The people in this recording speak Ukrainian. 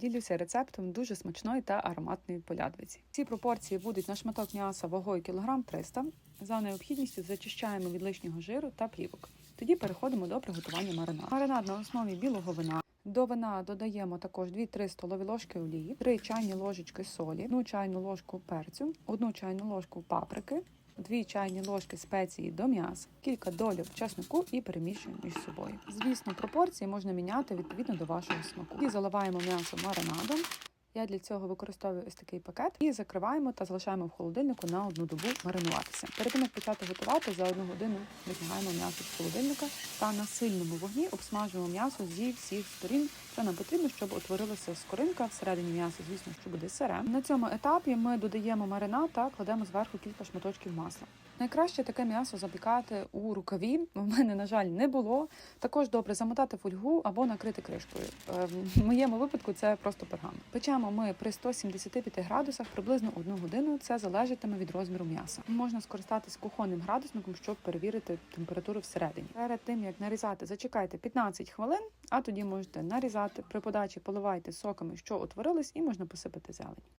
Ділюся рецептом дуже смачної та ароматної полядвиці. Ці пропорції будуть на шматок м'яса вагою кілограм 300. За необхідністю зачищаємо від лишнього жиру та плівок. Тоді переходимо до приготування маринаду. Маринад на основі білого вина. До вина додаємо також 2-3 столові ложки олії, 3 чайні ложечки солі, 1 чайну ложку перцю, 1 чайну ложку паприки, 2 чайні ложки спеції до м'яса, кілька долів чеснику і перемішуємо між собою. Звісно, пропорції можна міняти відповідно до вашого смаку. І заливаємо м'ясо маринадом. Я для цього використовую ось такий пакет і закриваємо та залишаємо в холодильнику на одну добу маринуватися. Перед тим як почати готувати, за одну годину витягаємо м'ясо з холодильника та на сильному вогні обсмажуємо м'ясо зі всіх сторін. Це нам потрібно, щоб утворилася скоринка всередині м'яса, звісно, що буде сире. На цьому етапі ми додаємо маринад та кладемо зверху кілька шматочків масла. Найкраще таке м'ясо запікати у рукаві. У мене, на жаль, не було. Також добре замотати фольгу або накрити кришкою. Е, В моєму випадку це просто пергамент. Печемо ми при 175 градусах приблизно одну годину. Це залежатиме від розміру м'яса. Можна скористатись кухонним градусником, щоб перевірити температуру всередині. Перед тим як нарізати, зачекайте 15 хвилин, а тоді можете нарізати. При подачі поливайте соками, що утворились, і можна посипати зелень.